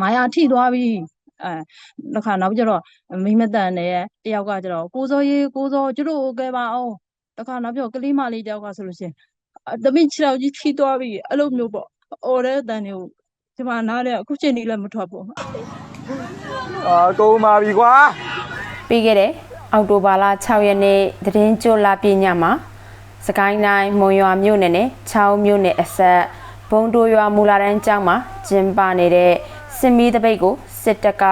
မာယာထိသွားပြီအဲတစ်ခါနောက်ကျတော့မိမတန်နဲ့တယောက်ကကျတော့ကိုစောရေးကိုစောကျတို့ကိုကဲပါအောင်တစ်ခါနောက်ကျတော့ကလေးမလေးတယောက်ကဆိုလို့ရှိရင်အတမိခြေထောက်ကြီးထိသွားပြီအဲ့လိုမျိုးပေါ့အော်တဲ့အတန်တွေကိုဒီမှာနားလဲအခုချိန်ကြီးလည်းမထွက်ဘူးအာကုန်ပါပြီကွာပြီးခဲ့တဲ့အောက်တိုဘာလ6ရက်နေ့သတင်းကြိုလာပြညမှာစကိုင်းတိုင်းမုံရွာမြို့နယ်နဲ့ချောင်းမြို့နယ်အဆက်ဘုံတိုရွာမူလာတန်းကျောင်းမှာကျင်းပနေတဲ့ စင်မီတပိတ်ကိုစစ်တပ်က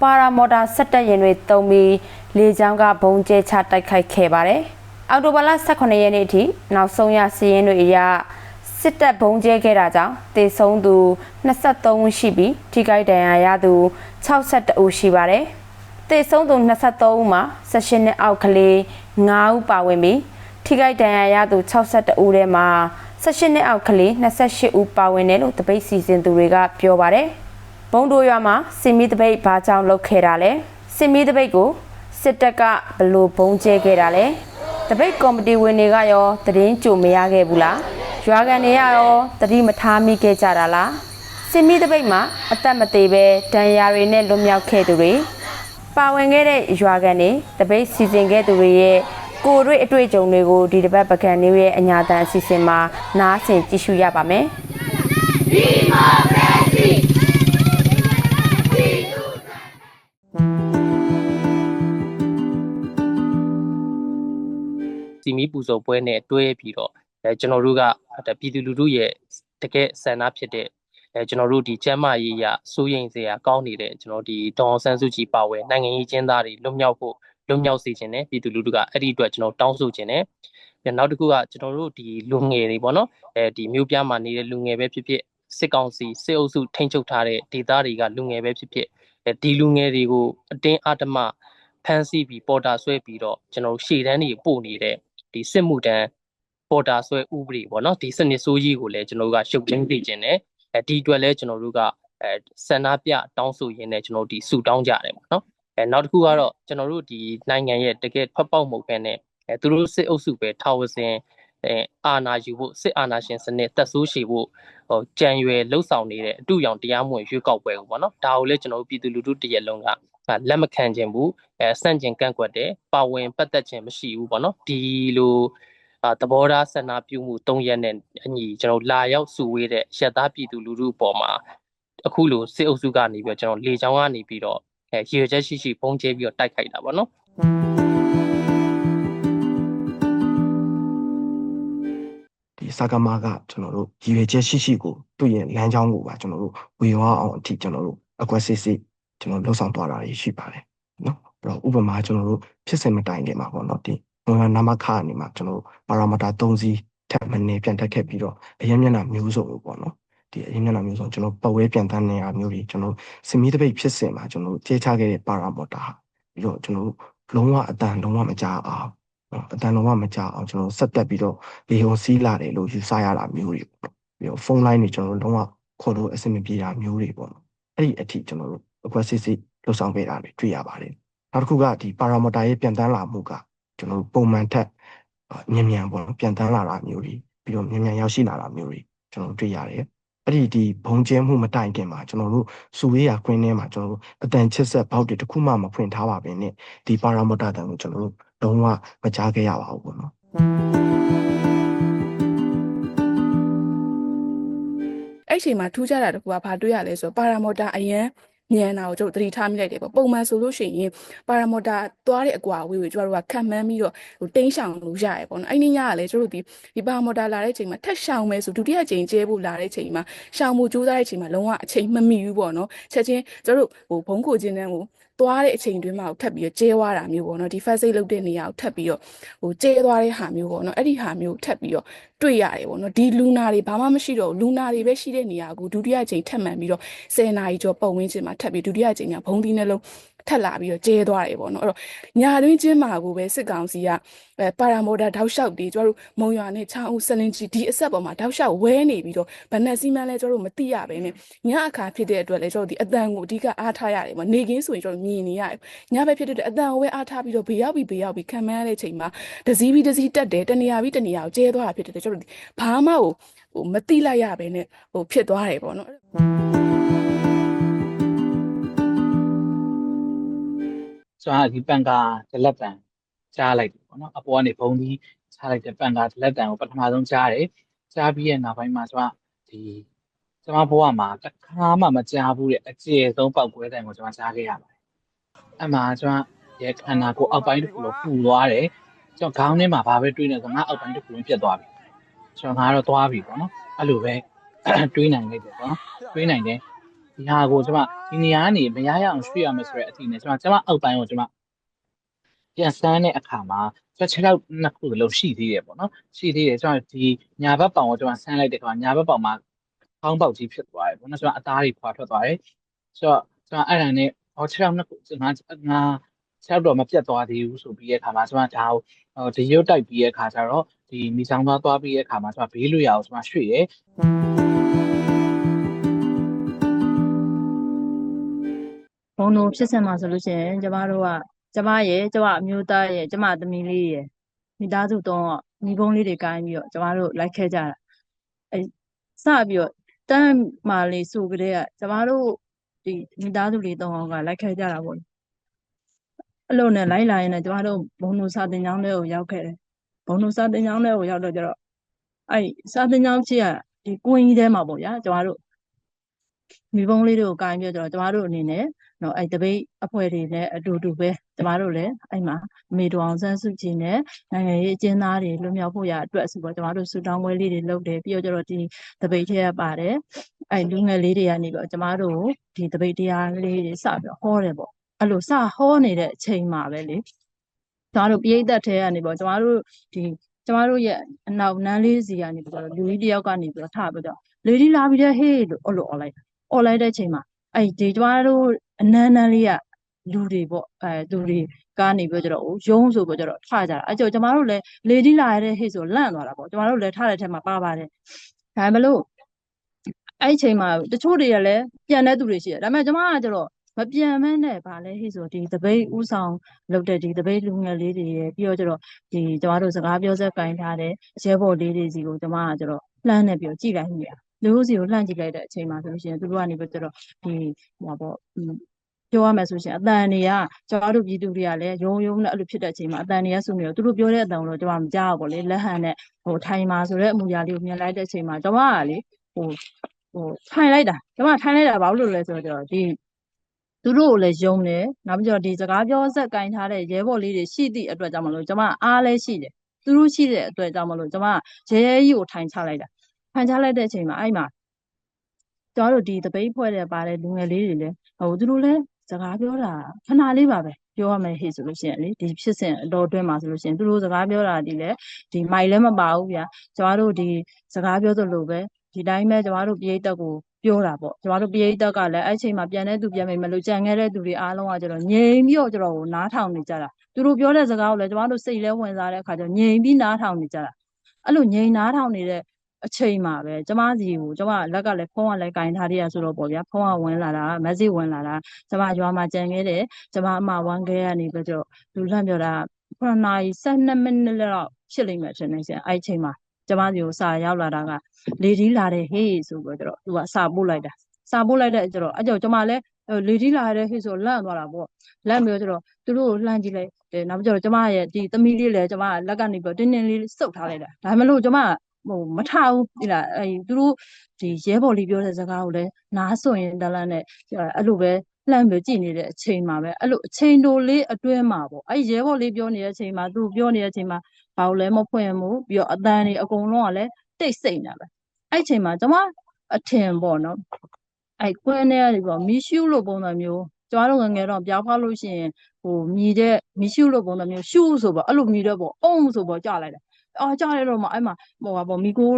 ပါရာမော်တာဆက်တက်ရင်တွေတုံးပြီးလေကြောင်းကဘုံကျဲချတိုက်ခိုက်ခဲ့ပါတယ်။အောက်တိုဘာလ18ရက်နေ့အထိနောက်ဆုံးရစီးရင်တွေအရစစ်တပ်ဘုံကျဲခဲ့တာကြောင့်တေဆုံးသူ23ဦးရှိပြီးထိခိုက်ဒဏ်ရာရသူ62ဦးရှိပါတယ်။တေဆုံးသူ23ဦးမှာ16နှစ်အောက်ကလေး9ဦးပါဝင်ပြီးထိခိုက်ဒဏ်ရာရသူ62ဦးထဲမှာ16နှစ်အောက်ကလေး28ဦးပါဝင်တယ်လို့တပိတ်စီစဉ်သူတွေကပြောပါတယ်။ ဘုံတို့ရွာမှာစင်မီတပိတ်ဘာကြောင့်လုပ်ခဲ့တာလဲ။စင်မီတပိတ်ကိုစစ်တပ်ကဘလို့ဘုံကျဲခဲ့တာလဲ။တပိတ်ကော်မတီဝင်တွေကရောတရင်ကြိုမရခဲ့ဘူးလား။ရွာကန်တွေကရောတတိမထားမိခဲ့ကြတာလား။စင်မီတပိတ်မှာအသက်မသေးပဲဒဏ်ရာတွေနဲ့လွတ်မြောက်ခဲ့သူတွေပါဝင်ခဲ့တဲ့ရွာကန်တွေတပိတ်စီစဉ်ခဲ့သူတွေရဲ့ကိုယ်တွေ့အတွေ့အကြုံတွေကိုဒီတစ်ပတ်ပကံမျိုးရဲ့အညာတန်အစီအစဉ်မှာနားဆင်ကြည့်ရှုရပါမယ်။ စီမီပူဇော်ပွဲနဲ့တွဲပြီးတော့အဲကျွန်တော်တို့ကဒါပြည်သူလူထုရဲ့တကယ်ဆန္ဒဖြစ်တဲ့အဲကျွန်တော်တို့ဒီကျမ်းမာရေးရစိုးရိမ်စရာကောင်းနေတဲ့ကျွန်တော်ဒီဒေါအောင်ဆန်းစုကြည်ပါဝဲနိုင်ငံရေးကျင်းသားတွေလွတ်မြောက်ဖို့လွတ်မြောက်စေခြင်းနဲ့ပြည်သူလူထုကအဲ့ဒီအတွက်ကျွန်တော်တောင်းဆိုခြင်းနဲ့ပြန်နောက်တစ်ခုကကျွန်တော်တို့ဒီလူငယ်တွေပေါ့နော်အဲဒီမြို့ပြမှာနေတဲ့လူငယ်ပဲဖြစ်ဖြစ်စစ်ကောင်စီစစ်အုပ်စုထိန်းချုပ်ထားတဲ့ဒေသတွေကလူငယ်ပဲဖြစ်ဖြစ်အဲဒီလူငယ်တွေကိုအတင်းအဓမ္မဖမ်းဆီးပြီးပေါ်တာဆွဲပြီးတော့ကျွန်တော်တို့ရှေ့တန်းတွေပို့နေတဲ့ ဒီစစ်မှုတန်းပေါ်တာဆွဲဥပဒေပေါ့နော်ဒီစနစ်ဆိုးကြီးကိုလည်းကျွန်တော်တို့ကရှုပ်သိမ်းသိခြင်းနဲ့အဲဒီအတွက်လည်းကျွန်တော်တို့ကအဲဆန္ဒပြတောင်းဆိုရင်းနဲ့ကျွန်တော်တို့ဒီဆူတောင်းကြတယ်ပေါ့နော်အဲနောက်တစ်ခုကတော့ကျွန်တော်တို့ဒီနိုင်ငံရဲ့တကယ်ဖက်ပေါက်မှုပဲနဲ့အဲသူတို့စစ်အုပ်စုပဲထာဝစဉ်အဲအာဏာယူဖို့စစ်အာဏာရှင်စနစ်တက်ဆိုးရှည်ဖို့ဟိုကြံရွယ်လှုပ်ဆောင်နေတဲ့အတူရောင်တရားမဝင်ရွေးကောက်ပွဲကိုပေါ့နော်ဒါကိုလည်းကျွန်တော်တို့ပြည်သူလူထုတရက်လုံးက လက်မခံခြင်းဘူးအဲစန့်ကျင်ကန့်ကွက်တယ်ပါဝင်ပတ်သက်ခြင်းမရှိဘူးပေါ့နော်ဒီလိုအာသဘောထားဆန္ဒပြုမှု၃ရက်နဲ့အညီကျွန်တော်လာရောက်စုဝေးတဲ့ရက်သားပြည်သူလူထုအပေါ်မှာအခုလိုစစ်အုပ်စုကနေပြီးတော့ကျွန်တော်လေချောင်းကနေပြီးတော့အဲရည်ရွယ်ချက်ရှိရှိပုံကျဲပြီးတော့တိုက်ခိုက်တာပေါ့နော်ဒီစကားမကကျွန်တော်တို့ရည်ရွယ်ချက်ရှိရှိကိုသူ့ရဲ့လမ်းကြောင်းကိုပါကျွန်တော်တို့ဝေဝါအောင်အထိကျွန်တော်တို့အကွက်စစ်စစ် ကျွန်တော်လှုပ်ဆောင်သွားတာတွေရှိပါတယ်နော်အဲ့တော့ဥပမာကျွန်တော်တို့ဖြစ်စဉ်မတိုင်ခင်မှာပေါ့နော်ဒီဘဝနာမခအနေမှာကျွန်တော်တို့ပါရာမတာ3စီးထပ်မနေပြန်တက်ခဲ့ပြီးတော့အရင်မျက်နှာမျိုးစုံလို့ပေါ့နော်ဒီအရင်မျက်နှာမျိုးစုံကျွန်တော်ပတ်ဝဲပြန်တန်းနေတာမျိုးတွေကျွန်တော်စင်မီတပိတ်ဖြစ်စဉ်မှာကျွန်တော်တို့ကျေချခဲ့တဲ့ပါရာမော်တာပြီးတော့ကျွန်တော်တို့လုံးဝအတန်လုံးဝမကြအောင်နော်အတန်လုံးဝမကြအောင်ကျွန်တော်ဆက်တက်ပြီးတော့လေုံစီးလာတယ်လို့ယူဆရတာမျိုးတွေပေါ့ပြီးတော့ဖုန်းလိုင်းတွေကျွန်တော်တို့လုံးဝခေါ်လို့အဆင်မပြေတာမျိုးတွေပေါ့နော်အဲ့ဒီအထိကျွန်တော်တို့ အကွက်စစ်စစ်လှုပ်ဆောင်ပေးတာတွေတွေ့ရပါတယ်နောက်တစ်ခုကဒီပါရာမော်တာရဲ့ပြန်တန်းလာမှုကကျွန်တော်တို့ပုံမှန်ထက်ညံ့ညံ့ပေါ့နော်ပြန်တန်းလာတာမျိုးတွေပြီးတော့ညံ့ညံ့ရောက်ရှိလာတာမျိုးတွေကျွန်တော်တို့တွေ့ရတယ်အဲ့ဒီဒီဘုံကျဲမှုမတိုင်ခင်မှာကျွန်တော်တို့စူဝေးရခွင်းထဲမှာကျွန်တော်တို့အတန်ချစ်ဆက်ဘောက်တွေတစ်ခုမှမဖွင့်ထားပါဘဲနဲ့ဒီပါရာမော်တာတန်ကိုကျွန်တော်တို့လုံးဝမကြားခဲ့ရပါဘူးပေါ့နော်အဲ့အချိန်မှာထူးခြားတာတစ်ခုကဘာတွေ့ရလဲဆိုတော့ပါရာမော်တာအရန် ညံတာကိုကျတို့သတိထားမိလိုက်တယ်ပေါ့ပုံမှန်ဆိုလို့ရှိရင်ပါရာမော်တာသွားတဲ့အကွာအဝေးကိုကျတို့ကခံမှန်းပြီးတော့ဟိုတင်းရှောင်လို့ရရပေါ့နော်အဲ့ဒီညကလည်းကျတို့ဒီဒီပါရာမော်တာလာတဲ့အချိန်မှာထက်ရှောင်မယ်ဆိုဒုတိယချိန်ကျဲဖို့လာတဲ့အချိန်မှာရှောင်မှုကြိုးစားတဲ့အချိန်မှာလုံးဝအချိန်မမီဘူးပေါ့နော်ချက်ချင်းကျတို့ဟိုဘုံကိုချင်းတန်းကိုသွားတဲ့အချိန်တွင်းမှာထပ်ပြီးတော့ကျဲသွားတာမျိုးပေါ့နော်ဒီ first aid လုပ်တဲ့နေရာကိုထပ်ပြီးတော့ဟိုကျဲသွားတဲ့ဟာမျိုးပေါ့နော်အဲ့ဒီဟာမျိုးထပ်ပြီးတော့တွေ့ရတယ်ပေါ့နော်ဒီလူနာတွေဘာမှမရှိတော့ဘူးလူနာတွေပဲရှိတဲ့နေရာကိုဒုတိယချိန်ထပ်မှန်ပြီးတော့10နာရီကျော်ပုံဝင်းချင်းမှာထပ်ပြီးဒုတိယချိန်ကဘုံသီးနှလုံးထက်လာပြီးတော့ကျဲသွားတယ်ပေါ့နော်အဲ့တော့ညာတွင်းချင်းမှာကိုပဲစစ်ကောင်စီကအဲပါရာမော်ဒါတောက်လျှောက်တွေကျတို့မုံရွာနဲ့ချောင်းဦးစလင်ကြီးဒီအဆက်ပေါ်မှာတောက်လျှောက်ဝဲနေပြီးတော့ဗနက်စီမန်းလဲကျတို့မသိရပဲနဲ့ညအခါဖြစ်တဲ့အတွက်လဲကျတို့ဒီအတန်ကိုအဓိကအားထားရတယ်ပေါ့နေကင်းဆိုရင်ကျတို့မြင်နေရတယ်ညဘက်ဖြစ်တဲ့အတန်ကိုပဲအားထားပြီးတော့ဘေးရောက်ပြီးဘေးရောက်ပြီးခံမှန်းရတဲ့ချိန်မှာဒစီပြီးဒစီတက်တယ်တနေရာပြီးတနေရာကိုကျဲသွားတာဖြစ်တယ်ကျတို့ဘာမှဟိုဟိုမတိလိုက်ရပဲနဲ့ဟိုဖြစ်သွားတယ်ပေါ့နော် ကျွန်တော်ကဒီပန်ကာဒလက်တန်ကြားလိုက်တယ်ပေါ့နော်အပေါ်ကနေဘုံဒီချလိုက်တဲ့ပန်ကာဒလက်တန်ကိုပထမဆုံးကြားတယ်ကြားပြီးရဲ့နောက်ပိုင်းမှာကျွန်တော်ဒီကျွန်မဘဝမှာတစ်ခါမှမကြားဘူးတဲ့အကျယ်ဆုံးပောက်ကွဲတဲ့ကိုကျွန်တော်ကြားခဲ့ရပါတယ်အဲ့မှာကျွန်တော်ရဲ့ခန္ဓာကိုယ်အောက်ပိုင်းတစ်ခုလုံးပူသွားတယ်ကျွန်တော်ခေါင်းထဲမှာဘာပဲတွေးနေဆိုငါအောက်ပိုင်းတစ်ခုလုံးပြတ်သွားပြီကျွန်တော်ငါတော့သွားပြီပေါ့နော်အဲ့လိုပဲတွေးနိုင်လိုက်တယ်ပေါ့နော်တွေးနိုင်တယ် ဒီဟာကိုကျွန်မဒီနေရာကနေမရရအောင်ရွှေ့ရမယ်ဆိုတဲ့အထိနဲ့ကျွန်မကျွန်မအောက်ပိုင်းကိုကျွန်မပြန်ဆန်းတဲ့အခါမှာကျွန်တော်ခြေထောက်နှစ်ခုလုံးရှိသေးတယ်ပေါ့နော်ရှိသေးတယ်ကျွန်တော်ဒီညာဘက်ပေါင်ကိုကျွန်မဆန်းလိုက်တဲ့အခါညာဘက်ပေါင်မှာခေါင်းပေါက်ကြီးဖြစ်သွားတယ်ပေါ့နော်ကျွန်မအသားတွေခွာထွက်သွားတယ်ဆိုတော့ကျွန်မအဲ့ဒါနဲ့ဟောခြေထောက်နှစ်ခုငါငါခြေထောက်တော့မပြတ်သွားသေးဘူးဆိုပြီးတဲ့အခါမှာကျွန်မဒါကိုဟိုဒီရုပ်တိုက်ပြီးတဲ့အခါကျတော့ဒီမိဆောင်သွားသွားပြီးတဲ့အခါမှာကျွန်မဘေးလွတ်ရအောင်ကျွန်မရွှေ့တယ် ဘုံတို့ဖြစ်စင်မှာဆိုလို့ရှိရင်ကျမတို့ကကျမရဲ့ကျမအမျိုးသားရဲ့ကျမသမီးလေးရဲ့မိသားစုတော့မိဘုံလေးတွေကိုင်းပြီးတော့ကျမတို့လိုက်ခဲ့ကြတာအဲစပြီးတော့တန်းမာလေးစုကလေးကကျမတို့ဒီမိသားစုလေးတော့ကလိုက်ခဲ့ကြတာပေါ့အဲ့လိုနဲ့လိုက်လာရင်လည်းကျမတို့ဘုံတို့စာတင်ကျောင်းလေးကိုရောက်ခဲ့တယ်ဘုံတို့စာတင်ကျောင်းလေးကိုရောက်တော့ကျတော့အဲ့စာတင်ကျောင်းရှိကဒီကွင်းကြီးထဲမှာပေါ့ဗျာကျမတို့မိဘုံလေးတွေကိုကိုင်းပြီးတော့ကျမတို့အနေနဲ့ နော်အဲ့တပိတ်အဖွဲ့တွေနဲ့အတူတူပဲကျမတို့လည်းအဲ့မှာအမေတော်အောင်ဆန်းစုကြည်နဲ့နိုင်ငံရေးအကျဉ်းသားတွေလွတ်မြောက်ဖို့ရအတွက်ဆိုတော့ကျမတို့ဆူတောင်းပွဲလေးတွေလုပ်တယ်ပြီးတော့ကျတော့ဒီတပိတ်ထဲကပါတယ်အဲ့လူငယ်လေးတွေကနေပြီးတော့ကျမတို့ဒီတပိတ်တရားလေးတွေစပြီးတော့ဟောတယ်ပေါ့အဲ့လိုစဟောနေတဲ့အချိန်မှာပဲလေကျမတို့ပြိဿတ်ထဲကနေပေါ့ကျမတို့ဒီကျမတို့ရဲ့အနောက်နန်းလေးစီကနေပြီးတော့လူကြီးတယောက်ကနေပြီးတော့ထပြီးတော့လေဒီလာပြီးတဲ့ဟေးလို့အဲ့လိုអော်လိုက်អော်လိုက်တဲ့အချိန်မှာ အဲ့ဒီကျမတို့အနန်းနန်းလေးကလူတွေပေါ့အဲလူတွေကနေပြီးတော့ရုံးဆိုပြီးတော့ထကြတာအဲကြောင့်ကျမတို့လည်းလေဒီလာရတဲ့ဟိဆိုလန့်သွားတာပေါ့ကျမတို့လည်းထတဲ့ထက်မှာပါပါတယ်ဒါပေမဲ့လို့အဲ့အချိန်မှာတချို့တွေကလည်းပြန်တဲ့သူတွေရှိတယ်ဒါပေမဲ့ကျမကကျတော့မပြန်မဲနဲ့ဗာလဲဟိဆိုဒီတပိတ်ဥဆောင်လုပ်တဲ့ဒီတပိတ်လူငယ်လေးတွေရယ်ပြီးတော့ကျတော့ဒီကျမတို့စကားပြောစက်ကင်ထားတဲ့ရဲဘော်လေးတွေစီကိုကျမကကျတော့လှမ်းနေပြီးကြည့်လိုက်မိတာ လူတို့စီကိုလှမ်းကြည့်လိုက်တဲ့အချိန်မှာဆိုလို့ရှိရင်သူတို့ကနေပြီးတော့ဒီဟိုပေါ့ပြောရမယ်ဆိုရှင်အတန်တွေကကျွန်တော်တို့ပြည်သူတွေကလည်းယုံယုံနဲ့အဲ့လိုဖြစ်တဲ့အချိန်မှာအတန်တွေကစုနေတော့သူတို့ပြောတဲ့အတန်ကိုတော့ကျွန်တော်မကြောက်ဘူးလေလက်ဟန်နဲ့ဟိုထိုင်မှာဆိုတဲ့အမူအရာလေးကိုမြင်လိုက်တဲ့အချိန်မှာကျွန်မကလေဟိုဟိုထိုင်လိုက်တာကျွန်မထိုင်လိုက်တာဘာလို့လဲဆိုတော့ဒီသူတို့ကိုလည်းယုံတယ်နောက်ပြီးတော့ဒီစကားပြောဆက်ကင်ထားတဲ့ရဲဘော်လေးတွေရှိသည့်အတွက်ကြောင့်မလို့ကျွန်မအားလည်းရှိတယ်သူတို့ရှိတဲ့အတွက်ကြောင့်မလို့ကျွန်မရဲရဲကြီးကိုထိုင်ချလိုက်တာ ထိုင်ချလိုက်တဲ့အချိန်မှာအဲ့မှာကျွန်တော်တို့ဒီတပိတ်ဖွဲ့တဲ့ပါတဲ့လူငယ်လေးတွေလည်းဟိုသူတို့လည်းစကားပြောတာခဏလေးပါပဲပြောရမယ်ဟေ့ဆိုလို့ရှိရင်လေဒီဖြစ်စဉ်အတော်အတွင်းမှာဆိုလို့ရှိရင်သူတို့စကားပြောတာဒီလေဒီမိုက်လည်းမပါဘူးဗျာကျမတို့ဒီစကားပြောသလိုပဲဒီတိုင်းပဲကျမတို့ပြည်သက်ကိုပြောတာပေါ့ကျမတို့ပြည်သက်ကလည်းအဲ့ချိန်မှာပြန်တဲ့သူပြန်မိမလို့ကြံခဲ့တဲ့သူတွေအားလုံးကကျတော့ငြိမ်ပြီးတော့ကျတော့နားထောင်နေကြတာသူတို့ပြောတဲ့စကားကိုလည်းကျမတို့စိတ်လဲဝင်စားတဲ့အခါကျတော့ငြိမ်ပြီးနားထောင်နေကြတာအဲ့လိုငြိမ်နားထောင်နေတဲ့ အချိန်မှာပဲကျမစီကိုကျမလက်ကလည်းဖုန်းကလည်းကင်ထားရဆိုတော့ပေါ့ဗျာဖုန်းကဝင်လာတာမက်ဆေ့ဝင်လာတာကျမရွာမှာကြံခဲ့တယ်ကျမအမဝမ်းခဲ့ရနေပြီးတော့လူလှမ်းပြောတာ9နာရီ12မိနစ်လောက်ဖြစ်လိမ့်မယ်ထင်နေရှင်အဲ့ချိန်မှာကျမစီကိုစာရောက်လာတာကလေဒီလာတယ်ဟေးဆိုပြီးတော့သူကစာပို့လိုက်တာစာပို့လိုက်တဲ့ကျတော့အဲ့ကြောင့်ကျမလည်းလေဒီလာတဲ့ဟေးဆိုလန့်သွားတာပေါ့လန့်ပြီးတော့သူတို့ကိုလှမ်းကြည့်လိုက်တယ်နောက်ပြီးတော့ကျမရဲ့ဒီသမီးလေးလည်းကျမလက်ကနေပြီးတင်းတင်းလေးစုပ်ထားလိုက်တာဒါမှမဟုတ်ကျမ ဟိုမထဘူးဒီလားအဲသူတို့ဒီရဲဘော်လေးပြောတဲ့စကားကိုလည်းနားစွရင်တလန်းနဲ့အဲ့လိုပဲလှမ်းပြီးကြည့်နေတဲ့အချိန်မှာပဲအဲ့လိုအချိန်တိုလေးအတွင်းမှာပေါ့အဲ့ရဲဘော်လေးပြောနေတဲ့အချိန်မှာသူပြောနေတဲ့အချိန်မှာဘာလို့လဲမဖွင့်ဘူးပြီးတော့အတန်တွေအကုန်လုံးကလည်းတိတ်ဆိတ်နေတာပဲအဲ့အချိန်မှာကျွန်မအထင်ပေါ့နော်အဲ့ကွင်းထဲကနေပေါ့မီရှူလို့ပုံစံမျိုးကျမတို့ငငယ်တော့ပြောင်းဖောက်လို့ရှိရင်ဟိုမြည်တဲ့မီရှူလို့ပုံစံမျိုးရှူဆိုပေါ့အဲ့လိုမြည်တော့ပေါ့အုံဆိုပေါ့ကြာလိုက်တယ် အော်ကြားရတော့မှအဲ့မှာဟိုပါပေါ့မီကို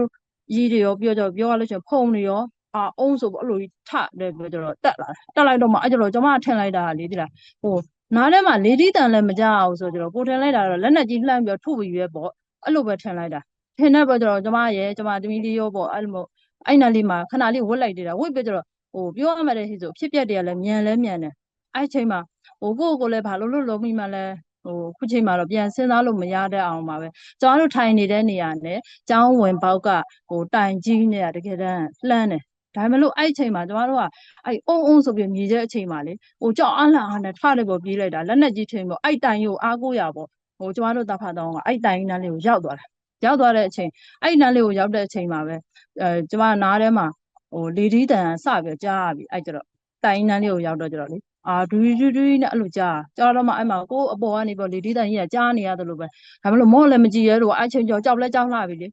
ကြီးတွေရောပြောကြပြောရလို့ရှိရင်ဖုံတွေရောအာအုံးဆိုပေါ့အဲ့လိုကြီးထတယ်ပြောကြတော့တက်လာတက်လိုက်တော့မှအဲ့ကျတော့ကျွန်မထင်လိုက်တာလေဒီလားဟိုနားထဲမှာလေဒီတန်လည်းမကြအောင်ဆိုကြတော့ကိုထင်လိုက်တာတော့လက်နဲ့ကြီးလှမ်းပြီးထုပြီးရဲပေါ့အဲ့လိုပဲထင်လိုက်တာထင်တဲ့ပေါ့ကျတော့ကျွန်မရဲ့ကျွန်မသမီးလေးရောပေါ့အဲ့လိုမျိုးအဲ့နာလေးမှာခဏလေးဝတ်လိုက်သေးတာဝတ်ပြီးကြတော့ဟိုပြောရမှတဲ့ဟိဆိုဖြစ်ပျက်တွေကလည်းမြန်လဲမြန်တယ်အဲ့ချိန်မှာဟိုကိုကိုလည်းဘာလို့လို့လုံးမိမှလဲ ဟိုခုချိန်မှာတော့ပြန်စဉ်းစားလို့မရတဲ့အောင်ပါပဲကျွန်တော်တို့ထိုင်နေတဲ့နေရာနဲ့ကျောင်းဝင်ပေါက်ကဟိုတိုင်ကြီးနေတာတကယ်တမ်းလှမ်းတယ်ဒါပေမဲ့လို့အဲ့အချိန်မှာကျမတို့ကအဲ့အုံအုံဆိုပြီးမြည်တဲ့အချိန်မှာလေဟိုကြောက်အားလန့်အားနဲ့ထတယ်ပေါ်ပြေးလိုက်တာလက်နဲ့ကြီးချိန်ပေါ့အဲ့တိုင်ကိုအားကိုးရပေါ့ဟိုကျမတို့တဖတ်တော့ကအဲ့တိုင်နန်းလေးကိုရောက်သွားတာရောက်သွားတဲ့အချိန်အဲ့နန်းလေးကိုရောက်တဲ့အချိန်မှာပဲအဲကျမနားထဲမှာဟိုလေဒီတန်စပြီးကြားရပြီအဲ့ကျတော့တိုင်နန်းလေးကိုရောက်တော့ကျတော့လေ အာဒူဒူဒူနဲ့အဲ့လိုကြားကြားတော့မှအဲ့မှာကိုအပေါ်ကနေပေါ့လေဒီတန်ကြီးကကြားနေရတယ်လို့ပဲဒါမှမဟုတ်မော့လည်းမကြည့်ရဲလို့အဲ့ချိန်ကြောက်ကြောက်လဲကြောက်လာပြီလေ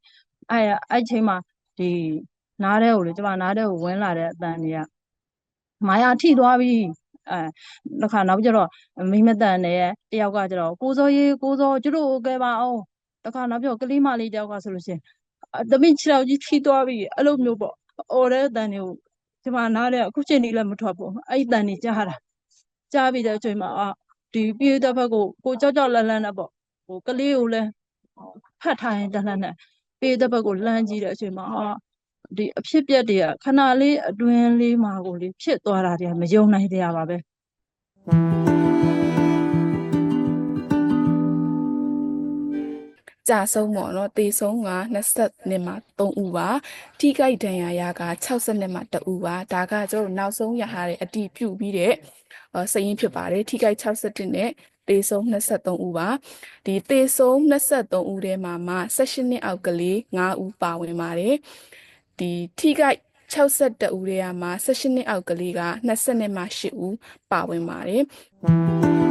အဲ့အဲ့ချိန်မှာဒီနားထဲကိုလေကျမနားထဲကိုဝင်လာတဲ့အတန်တွေကမာယာထိသွားပြီအဲနောက်ခါနောက်ကျတော့မိမတန်နဲ့တယောက်ကကျတော့ကိုစောရေးကိုစောကျတို့ကဲပါအောင်တခါနောက်ပြောကလေးမလေးတယောက်ကဆိုလို့ရှိရင်သမီးခြေထောက်ကြီးထိသွားပြီအဲ့လိုမျိုးပေါ့အော်တဲ့အတန်တွေကိုကျမနားထဲအခုချိန်ကြီးလည်းမထွက်ဘူးအဲ့အတန်တွေကြားတာ ကြားပြီးတဲ့အချိန်မှာအာဒီပြေးတဲ့ဘက်ကိုကိုကြောက်ကြောက်လန့်လန့်နဲ့ပေါ့ဟိုကလေးကိုလည်းဖတ်ထားရင်တလှမ်းနဲ့ပြေးတဲ့ဘက်ကိုလှမ်းကြည့်တဲ့အချိန်မှာအာဒီအဖြစ်ပြက်တွေကခဏလေးအတွင်းလေးမှာကိုလေဖြစ်သွားတာတွေကမယုံနိုင်တရားပါပဲ ကြာဆုံးပေါ့နော်တေဆုံးက20နှစ်မှာ3ဦးပါထိခိုက်ဒဏ်ရာရက60နှစ်မှာ2ဦးပါဒါကကျွန်တော်တို့နောက်ဆုံးရဟာတဲ့အတီးပြုတ်ပြီးတဲ့အဲစရင်ဖြစ်ပါတယ်ထိခိုက်61နဲ့တေဆုံး23ဦးပါဒီတေဆုံး23ဦးထဲမှာမှ16နှစ်အောက်ကလေး5ဦးပါဝင်ပါတယ်ဒီထိခိုက်62ဦးထဲမှာ16နှစ်အောက်ကလေးက20နှစ်မှ8ဦးပါဝင်ပါတယ်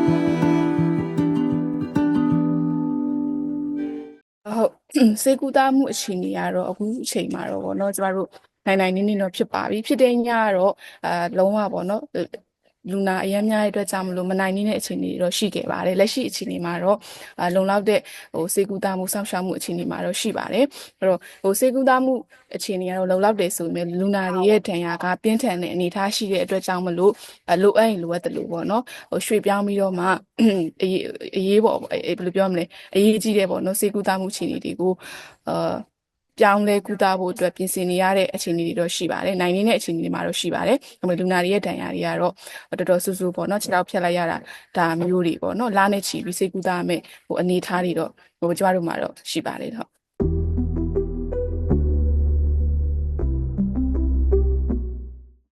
ဟုတ်စေကူတာမှုအခြေအနေကတော့ အခုအချိန်မှာတော့ဗောနော် ကျမတို့ နိုင်နိုင်နင်းနင်းတော့ ဖြစ်ပါပြီ ဖြစ်တဲ့ညကတော့ အာ လုံးဝဗောနော် လူနာအများများရဲ့အတွက်ကြောင့်မလို့မနိုင်နေတဲ့အခြေအနေတော့ရှိခဲ့ပါတယ်လက်ရှိအခြေအနေမှာတော့အာလုံလောက်တဲ့ဟိုစေကူတာမှုစောင့်ရှောက်မှုအခြေအနေမှာတော့ရှိပါတယ်အဲ့တော့ဟိုစေကူတာမှုအခြေအနေကတော့လုံလောက်တယ်ဆိုပေမဲ့လူနာတွေရဲ့ဒဏ်ရာကပြင်းထန်တဲ့အနေအထားရှိတဲ့အတွက်ကြောင့်မလို့အလိုအပ်ရင်လိုအပ်တယ်လို့ပေါ့နော်ဟိုရွှေ့ပြောင်းပြီးတော့မှအရေးအရေးပေါ့ဘယ်လိုပြောမလဲအရေးကြီးတယ်ပေါ့နော်စေကူတာမှုအခြေအနေတွေကိုအာ ပြောင်းလဲကုသဖို့အတွက်ပြင်ဆင်နေရတဲ့အခြေအနေတွေတော့ရှိပါတယ်။နိုင်နေတဲ့အခြေအနေတွေမှာတော့ရှိပါတယ်။ဒါပေမဲ့လူနာတွေရဲ့ဒဏ်ရာတွေကတော့တော်တော်ဆူဆူပေါ့နော်ခြေထောက်ဖြတ်လိုက်ရတာဒါမျိုးတွေပေါ့နော်လားနဲ့ချီပြီးစိတ်ကူးသားမဲ့ဟိုအနေထားတွေတော့ဟိုကျမတို့မှာတော့ရှိပါတယ်ဟုတ်